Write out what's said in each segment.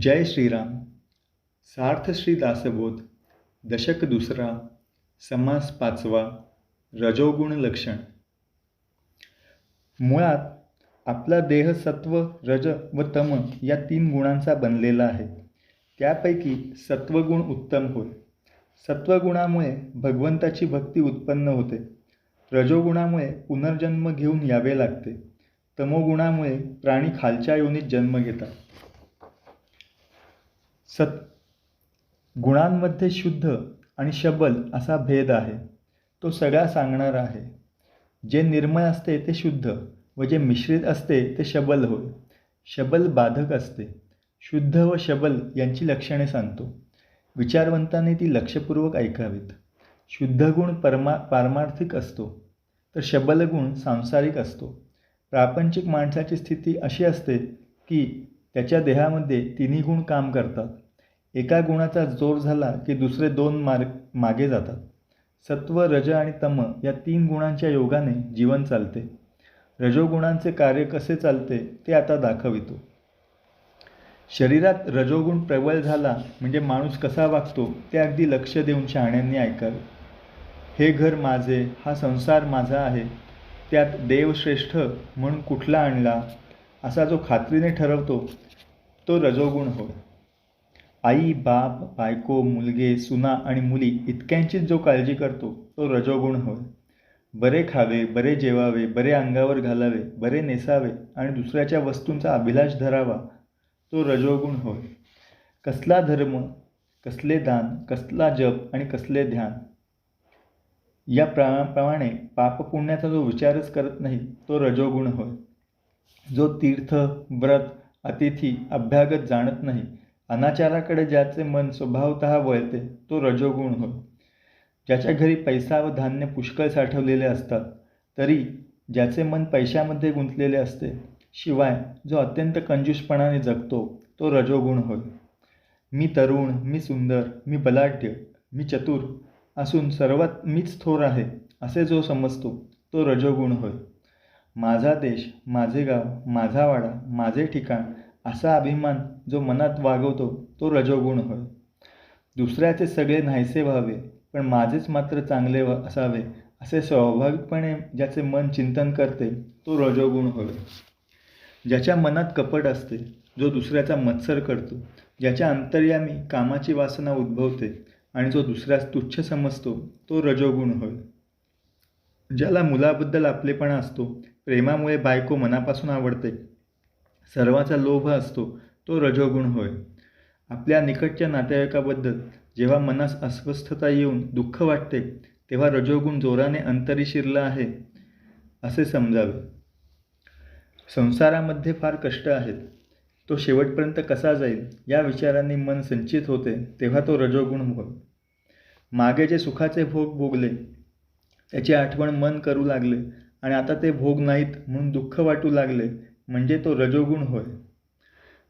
जय श्रीराम सार्थ श्री दासबोध दशक दुसरा समास पाचवा रजोगुण लक्षण. मुळात आपला देह सत्व रज व तम या तीन गुणांचा बनलेला आहे. त्यापैकी सत्वगुण उत्तम होय. सत्वगुणामुळे भगवंताची भक्ती उत्पन्न होते. रजोगुणामुळे पुनर्जन्म घेऊन यावे लागते. तमोगुणामुळे प्राणी खालच्या योनीत जन्म घेतात. सत गुणांमध्ये शुद्ध आणि शबल असा भेद आहे. तो सगळा सांगणारा आहे. जे निर्मळ असते ते शुद्ध व जे मिश्रित असते ते शबल होय. शबल बाधक असते. शुद्ध व शबल यांची लक्षणे सांगतो. विचारवंतांनी ती लक्षपूर्वक ऐकावीत. शुद्ध गुण परमा पारमार्थिक असतो. तर शबल गुण सांसारिक असतो. प्रापंचिक माणसाची स्थिती अशी असते की त्याच्या देहामध्ये तिन्ही गुण काम करतात. एका गुणाचा जोर झाला की दुसरे दोन मार्ग मागे जातात. सत्व रज आणि तम या तीन गुणांच्या योगाने जीवन चालते. रजोगुणांचे कार्य कसे चालते ते आता दाखवितो. शरीरात रजोगुण प्रबळ झाला म्हणजे माणूस कसा वागतो ते अगदी लक्ष देऊन शहाण्यांनी ऐकावे. हे घर माझे हा संसार माझा आहे त्यात देवश्रेष्ठ म्हणून कुठला आणला असा जो खात्रीने ठरवतो तो रजोगुण होय. आई बाप बायको मुलगे सुना आणि मुली इतक्यांचीच जो काळजी करतो तो रजोगुण होय. बरे खावे बरे जेवावे बरे अंगावर घालावे बरे नेसावे आणि दुसऱ्याच्या वस्तूंचा अभिलाष धरावा तो रजोगुण होय. कसला धर्म कसले दान कसला जप आणि कसले ध्यान? या प्रमाणे पापपुण्याचा जो विचारच करत नाही तो रजोगुण होय. जो तीर्थ व्रत अतिथी अभ्यागत जाणत नाही. अनाचाराकडे ज्याचे मन स्वभावत वळते तो रजोगुण होय. ज्याच्या घरी पैसा व धान्य पुष्कळ साठवलेले असतात तरी ज्याचे मन पैशामध्ये गुंतलेले असते शिवाय जो अत्यंत कंजूसपणाने जगतो तो रजोगुण होय. मी तरुण मी सुंदर मी बलाढ्य मी चतुर असून सर्वात मीच थोर आहे असे जो समजतो तो रजोगुण होय. माझा देश माझे गाव माझा वाडा माझे ठिकाण असा अभिमान जो मनात वागवतो तो रजोगुण होय. दुसऱ्याचे सगळे नाहीसे व्हावे पण माझेच मात्र चांगले व असावे असे स्वाभाविकपणे ज्याचे मन चिंतन करते तो रजोगुण होय. ज्याच्या मनात कपट असते जो दुसऱ्याचा मत्सर करतो ज्याच्या अंतर्यामी कामाची वासना उद्भवते आणि जो दुसऱ्यास तुच्छ समजतो तो रजोगुण होय. ज्याला मुलाबद्दल आपलेपणा असतो प्रेमामुळे बायको मनापासून आवडते सर्वाचा लोभ असतो तो रजोगुण होय. आपल्या निकटच्या नातेवाईकाबद्दल जेव्हा मनास अस्वस्थता येऊन दुःख वाटते तेव्हा रजोगुण जोराने अंतरी शिरला आहे असे समजावे. संसारामध्ये फार कष्ट आहेत. तो शेवटपर्यंत कसा जाईल या विचारांनी मन संचित होते तेव्हा तो रजोगुण होय. मागे जे सुखाचे भोग भोगले त्याची आठवण मन करू लागले आणि आता ते भोग नाहीत म्हणून दुःख वाटू लागले म्हणजे तो रजोगुण होय.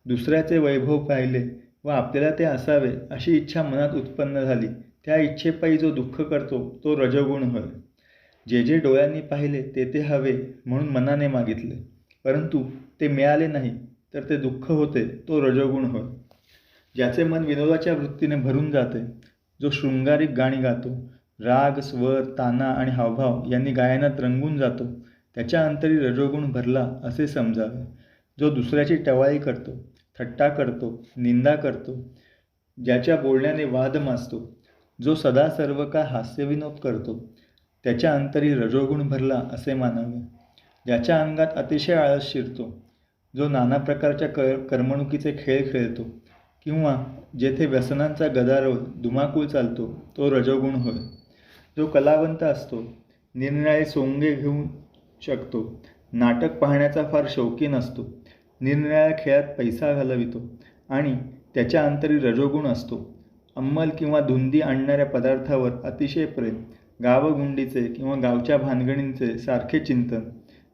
दुसऱ्याचे वैभव पाहिले व आपल्याला ते असावे अशी इच्छा मनात उत्पन्न झाली. त्या इच्छेपायी जो दुःख करतो तो रजोगुण होय. जे जे डोळ्यांनी पाहिले ते ते हवे म्हणून मनाने मागितले. परंतु ते मिळाले नाही तर ते दुःख होते तो रजोगुण होय. ज्याचे मन विनोदाच्या वृत्तीने भरून जाते जो शृंगारिक गाणी गातो. राग स्वर ताना आणि हावभाव यांनी गायनात रंगून जातो. त्याच्या अंतरी रजोगुण भरला असे समजावे. जो दुसऱ्याची टवाळी करतो थट्टा करतो निंदा करतो ज्याच्या बोलण्याने वाद माजतो जो सदा सर्व का हास्यविनोद करतो त्याच्या अंतरी रजोगुण भरला असे मानावे. ज्याच्या अंगात अतिशय आळस शिरतो जो नाना प्रकारच्या क करमणुकीचे खेळ खेळतो किंवा जेथे व्यसनांचा गदारोळ धुमाकूळ चालतो तो रजोगुण होय. जो कलावंत असतो निरनिराळे सोंगे घेऊन शकतो. नाटक पाहण्याचा फार शौकीन असतो. निरनिराळ्या खेळात पैसा घालवितो आणि त्याच्या अंतरी रजोगुण असतो. अंमल किंवा धुंदी आणणाऱ्या पदार्थावर अतिशय प्रेम गावगुंडीचे किंवा गावच्या भानगणींचे सारखे चिंतन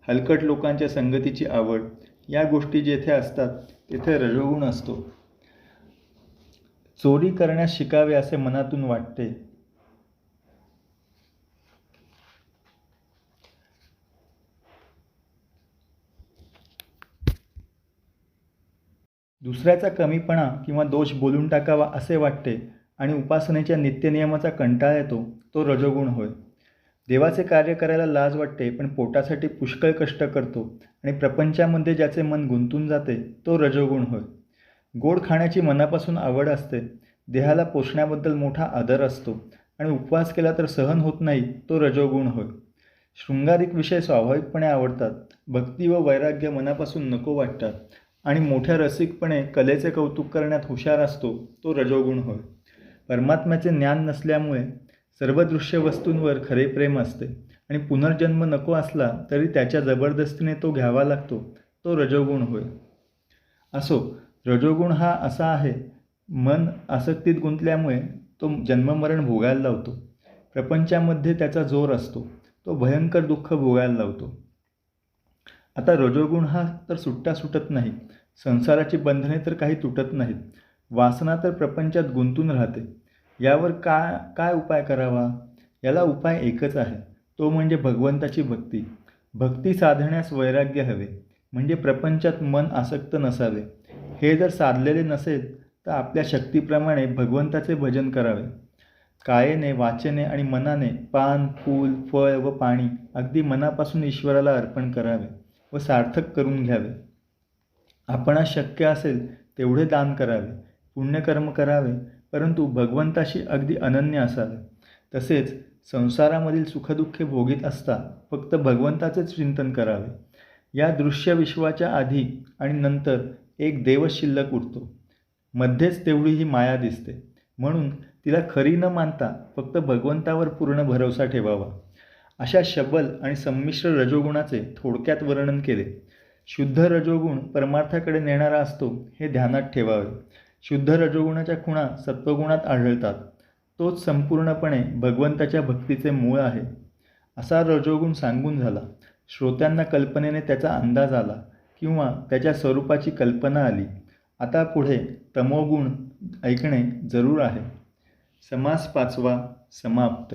हलकट लोकांच्या संगतीची आवड या गोष्टी जेथे असतात तेथे रजोगुण असतो. चोरी करण्यास शिकावे असे मनातून वाटते. दुसऱ्याचा कमीपणा किंवा दोष बोलून टाकावा असे वाटते आणि उपासनेच्या नित्यनियमाचा कंटाळा येतो तो रजोगुण होय. देवाचे कार्य करायला लाज वाटते पण पोटासाठी पुष्कळ कष्ट करतो आणि प्रपंचामध्ये ज्याचे मन गुंतून जाते तो रजोगुण होय. गोड खाण्याची मनापासून आवड असते. देहाला पोषण्याबद्दल मोठा आदर असतो आणि उपवास केला तर सहन होत नाही तो रजोगुण होय. शृंगारिक विषय स्वाभाविकपणे आवडतात. भक्ती व वैराग्य मनापासून नको वाटतात. आणि मोठ्या रसिकपणे कलेचे कौतुक करण्यात हुशार असतो तो रजोगुण होय. परमात्म्याचे ज्ञान नसल्यामुळे सर्व दृश्य वस्तूंवर खरे प्रेम असते आणि पुनर्जन्म नको असला तरी त्याच्या जबरदस्तीने तो घ्यावा लागतो तो रजोगुण होय. असो रजोगुण हा असा आहे मन आसक्तीत गुंतल्यामुळे तो जन्ममरण भोगायला लावतो. प्रपंचामध्ये त्याचा जोर असतो तो भयंकर दुःख भोगायला लावतो. आता रजोगुण हा तर सुट्टा सुटत नाही. संसाराची बंधने तर काही तुटत नाहीत. वासना तर प्रपंचात गुंतून राहते. यावर काय काय उपाय करावा? याला उपाय एकच आहे. तो म्हणजे भगवंताची भक्ती. भक्ती साधण्यास वैराग्य हवे. म्हणजे प्रपंचात मन आसक्त नसावे. हे जर साधलेले नसेल तर आपल्या शक्तीप्रमाणे भगवंताचे भजन करावे. कायेने वाचेने आणि मनाने पान फूल फळ व पाणी अगदी मनापासून ईश्वराला अर्पण करावे. व सार्थक करून घ्यावे. आपणास शक्य असेल तेवढे दान करावे पुण्यकर्म करावे परंतु भगवंताशी अगदी अनन्य असावे. तसेच संसारामधील सुखदुःखे भोगीत असता फक्त भगवंताचेच चिंतन करावे. या दृश्य विश्वाच्या आधी आणि नंतर एक देव शिल्लक उरतो. मध्येच तेवढी ही माया दिसते. म्हणून तिला खरी न मानता फक्त भगवंतावर पूर्ण भरोसा ठेवावा. अशा शबल आणि संमिश्र रजोगुणाचे थोडक्यात वर्णन केले. शुद्ध रजोगुण परमार्थाकडे नेणारा असतो हे ध्यानात ठेवावे. शुद्ध रजोगुणाच्या खुणा सत्वगुणात आढळतात. तोच संपूर्णपणे भगवंताच्या भक्तीचे मूळ आहे. असा रजोगुण सांगून झाला. श्रोत्यांना कल्पनेने त्याचा अंदाज आला किंवा त्याच्या स्वरूपाची कल्पना आली. आता पुढे तमोगुण ऐकणे जरूर आहे. समास पाचवा समाप्त.